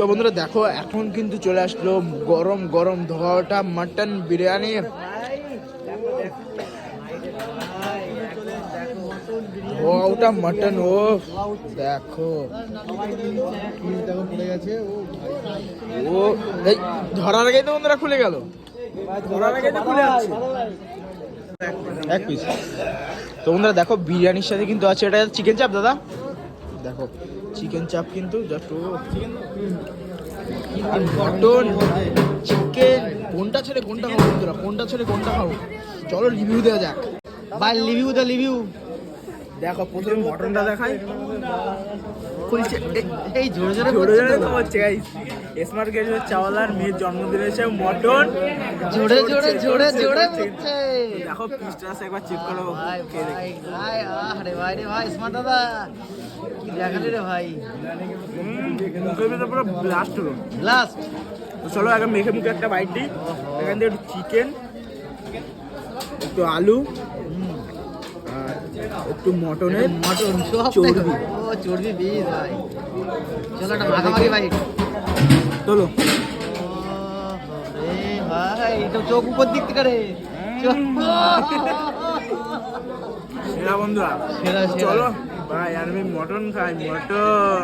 তো বন্ধুরা দেখো, এখন কিন্তু চলে আসলো গরম গরম ধোয়াটা, মাটন বিরিয়ানি। ওটা মাটন, ও, দেখো। ও, এই, ধরার আগেই তো বন্ধুরা খুলে গেল। ধরার আগেই তো খুলে যাচ্ছে। এক পিস তো বন্ধুরা দেখো, বিরিয়ানির সাথে কিন্তু আছে, এটা চিকেন চাপ দাদা? দেখো। চিকেন চাপ কিন্তু জাস্ট মটন চিকেন কোনটা ছেড়ে কোনটা খাব বন্ধুরা? কোনটা ছেড়ে কোনটা খাব? চলো রিভিউ দেওয়া যাক। ভাই রিভিউ দা রিভিউ দেখো প্রথমে মটনটা দেখাই। খুলছে এই জোরে জোরে জোরে জোরে খাওয়াচ্ছে গাইস স্মার্ট গ্যাজেট চাওয়ালার মেয়ের জন্মদিন এসে মটন জোরে জোরে জোরে জোরে। হচ্ছে। দেখো পিসটা একবার চেক করো ভাই। ভাই আরে ভাই রে ভাই স্মার্ট দাদা। দেখালি রে ভাই মুখের ভিতরে পুরো ব্লাস্ট হলো লাস্ট তো চলো আগে মেখে মুখে একটা বাইট দিই। এখান থেকে একটু চিকেন একটু আলু আর একটু মটনের মটন চর্বি। ও চর্বি বিষ ভাই। চলো একটা মাখামাখি ভাই চলো। ভাই এটা চোখ উপর দিক থেকে রে। চোখ সেরা বন্ধুরা। চলো ভাই আর আমি মটন খাই মটন